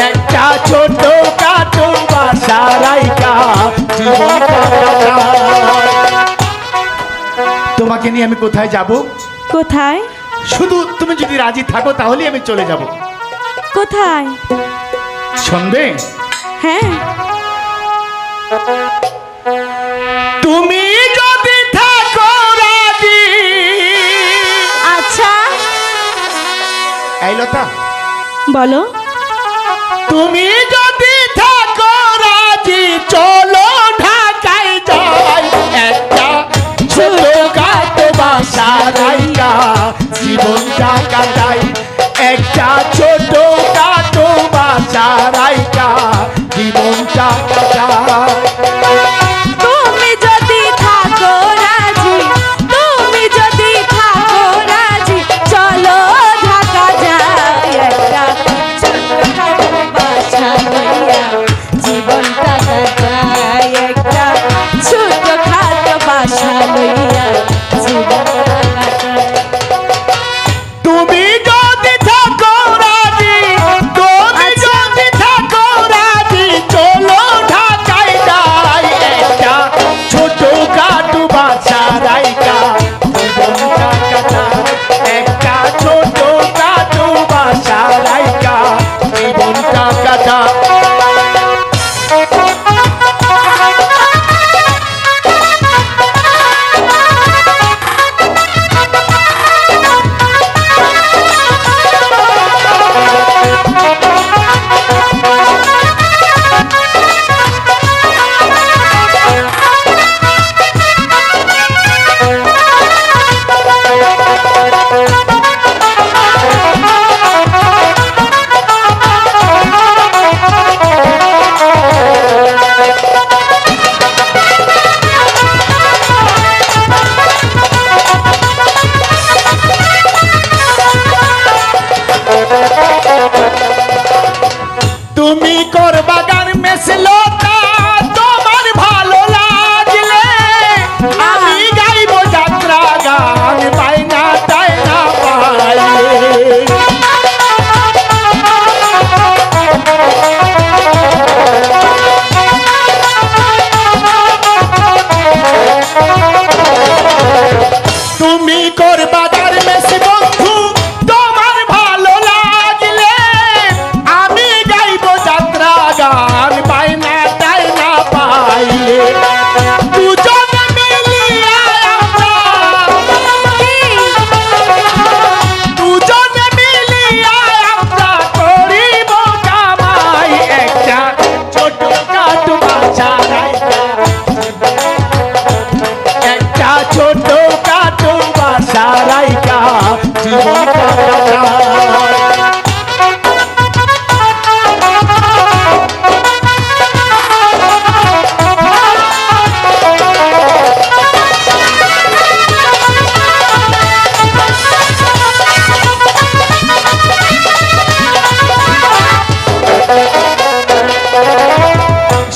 একটা তোমাকে নিয়ে আমি কোথায় যাব? কোথায়? শুধু তুমি যদি রাজি থাকো তাহলে আমি চলে যাব। কোথায়? সন্ধে হ্যাঁ। সুজাতা বলো। তুমি যদি থাকো রাজি চলো ঢাকায় যাই। একটা ছোট গাত বাসা জীবন জীবনটা কাটাই একটা ছোট গাত বাসা জীবন জীবনটা কাটাই হইয়া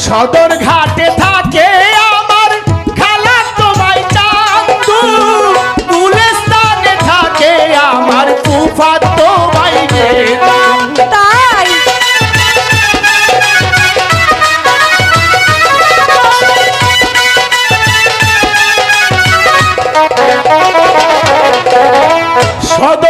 সদর ঘাটে থাকে আমার খালা তোমায় চান্দু। গুলিস্তানে থাকে আমার কুফা তোমায় তাই। সদর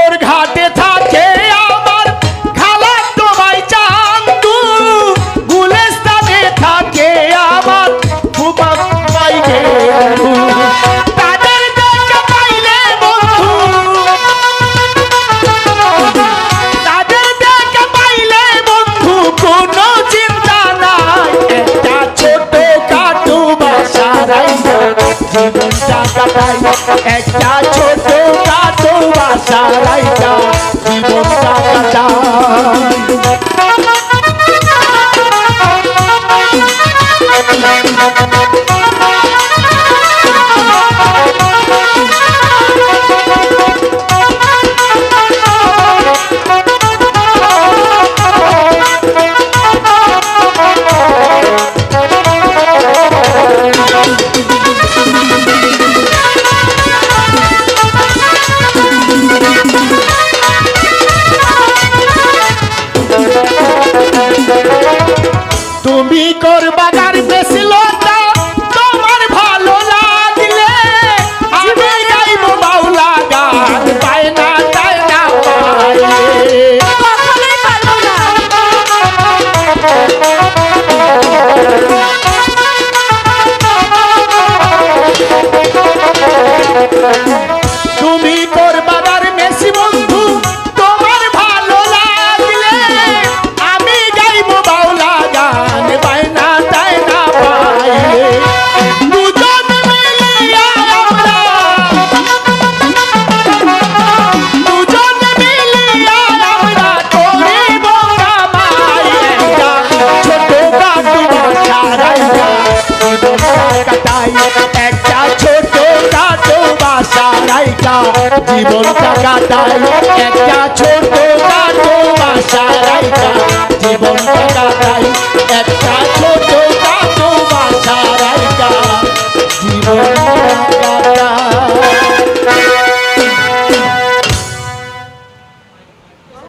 শিকর বাগার বেশি লোক একটা ছোট কাটো বাসা রাইটা জীবন টাকা তাই